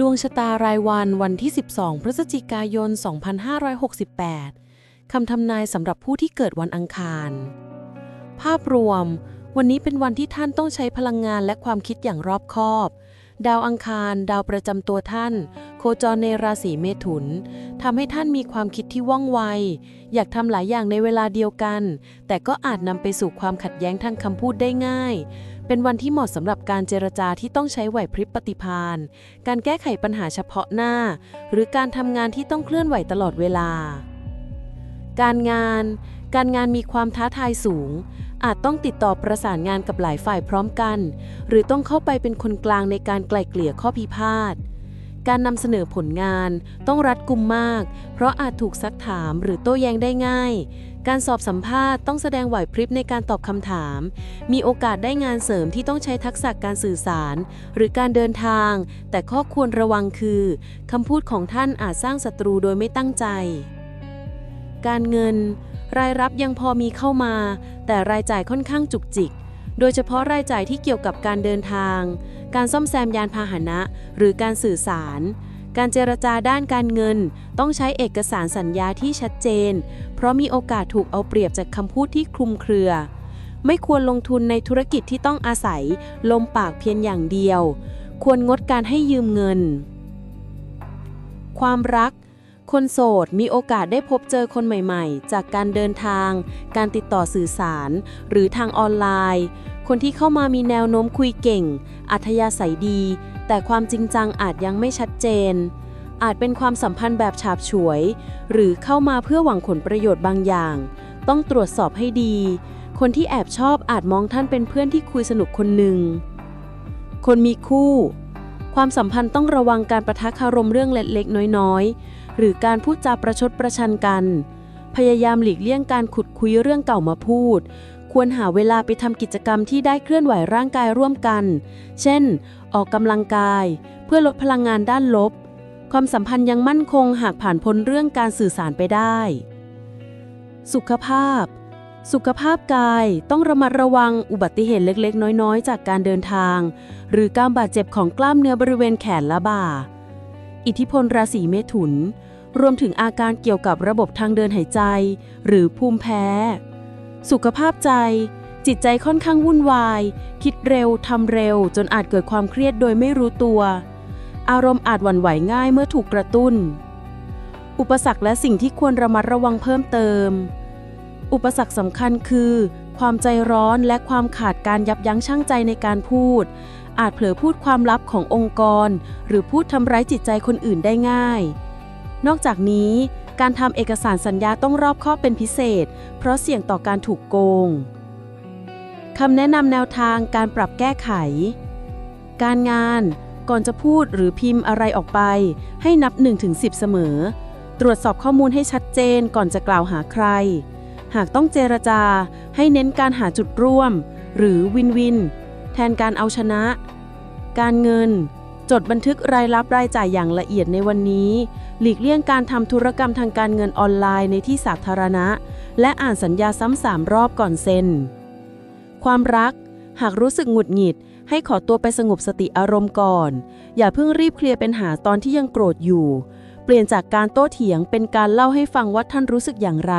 ดวงชะตารายวันวันที่ 12 พฤศจิกายน 2568 คำทำนายสำหรับผู้ที่เกิดวันอังคาร ภาพรวม วันนี้เป็นวันที่ท่านต้องใช้พลังงานและความคิดอย่างรอบคอบ ดาวอังคาร ดาวประจำตัวท่าน โคจรในราศีเมถุนทำให้ท่านมีความคิดที่ว่องไว อยากทำหลายอย่างในเวลาเดียวกัน แต่ก็อาจนำไปสู่ความขัดแย้งทางคำพูดได้ง่าย เป็นวันที่เหมาะสำหรับการเจรจาที่ต้องใช้ไหวพริบปฏิพานการแก้ไขปัญหาเฉพาะหน้า หรือการทำงานที่ต้องเคลื่อนไหวตลอดเวลา การงาน การงานมีความท้าทายสูง อาจต้องติดต่อประสานงานกับหลายฝ่ายพร้อมกัน หรือต้องเข้าไปเป็นคนกลางในการไกล่เกลี่ยข้อพิพาท การนำเสนอผลงานต้องรัดกุมมาก เพราะอาจถูกซักถามหรือโต้แย้งได้ง่าย การสอบสัมภาษณ์ต้องแสดงไหวพริบในการตอบคำถาม มีโอกาสได้งานเสริมที่ต้องใช้ทักษะการสื่อสาร หรือการเดินทาง แต่ข้อควรระวังคือคำพูดของท่านอาจสร้างศัตรูโดยไม่ตั้งใจ การเงิน รายรับยังพอมีเข้ามา แต่รายจ่ายค่อนข้างจุกจิก โดยเฉพาะรายจ่ายที่เกี่ยวกับการเดินทาง การซ่อมแซมยานพาหนะ หรือการสื่อสาร การเจรจาด้านการเงิน ต้องใช้เอกสารสัญญาที่ชัดเจน เพราะมีโอกาสถูกเอาเปรียบจากคำพูดที่คลุมเครือ ไม่ควรลงทุนในธุรกิจที่ต้องอาศัย ลมปากเพียงอย่างเดียว ควรงดการให้ยืมเงิน ความรัก คนโสดมีโอกาสได้พบเจอคนใหม่ๆ จากการเดินทาง การติดต่อสื่อสาร หรือทางออนไลน์ คนที่เข้ามามีแนวโน้มคุยเก่ง อัธยาศัยดี แต่ความจริงจังอาจยังไม่ชัดเจน อาจเป็นความสัมพันธ์แบบฉาบฉวย หรือเข้ามาเพื่อหวังผลประโยชน์บางอย่าง ต้องตรวจสอบให้ดี คนที่แอบชอบอาจมองท่านเป็นเพื่อนที่คุยสนุกคนหนึ่ง คนมีคู่ความสัมพันธ์ต้องระวังการประทะคารมเรื่องเล็กๆ น้อยๆ หรือการพูดจาประชดประชันกัน พยายามหลีกเลี่ยงการขุดคุยเรื่องเก่ามาพูด ควรหาเวลาไปทำกิจกรรมที่ได้เคลื่อนไหวร่างกายร่วมกัน เช่น ออกกำลังกาย เพื่อลดพลังงานด้านลบ ความสัมพันธ์ยังมั่นคงหากผ่านพ้นเรื่องการสื่อสารไปได้ สุขภาพสุขภาพกายต้องระมัดระวังอุบัติเหตุเล็กๆ น้อยๆ จากการเดินทาง หรือการบาดเจ็บของกล้ามเนื้อบริเวณแขนและบ่า อิทธิพลราศีเมถุน รวมถึงอาการเกี่ยวกับระบบทางเดินหายใจ หรือภูมิแพ้ สุขภาพใจ จิตใจค่อนข้างวุ่นวาย คิดเร็วทำเร็ว จนอาจเกิดความเครียดโดยไม่รู้ตัว อารมณ์อาจหวั่นไหวง่ายเมื่อถูกกระตุ้น อุปสรรคและสิ่งที่ควรระมัดระวังเพิ่มเติม อุปสรรคสำคัญคือ ความใจร้อนและความขาดการยับยั้งชั่งใจในการพูด อาจเผลอพูดความลับขององค์กร หรือพูดทำร้ายจิตใจคนอื่นได้ง่าย นอกจากนี้การทำเอกสารสัญญาต้องรอบคอบเป็นพิเศษ เพราะเสี่ยงต่อการถูกโกงคำแนะนำแนวทางการปรับแก้ไข การงานก่อนจะพูดหรือพิมพ์อะไรออกไป ให้นับ 1-10 เสมอ ตรวจสอบข้อมูลให้ชัดเจนก่อนจะกล่าวหาใคร หากต้องเจรจา ให้เน้นการหาจุดร่วม หรือวินวิน แทนการเอาชนะ การเงิน จดบันทึกรายรับรายจ่ายอย่างละเอียดในวันนี้ หลีกเลี่ยงการทำธุรกรรมทางการเงินออนไลน์ในที่สาธารณะ และอ่านสัญญาซ้ำสามรอบก่อนเซ็น ความรัก หากรู้สึกหงุดหงิด ให้ขอตัวไปสงบสติอารมณ์ก่อน อย่าเพิ่งรีบเคลียร์ปัญหาตอนที่ยังโกรธอยู่ เปลี่ยนจากการโต้เถียงเป็นการเล่าให้ฟังว่าท่านรู้สึกอย่างไร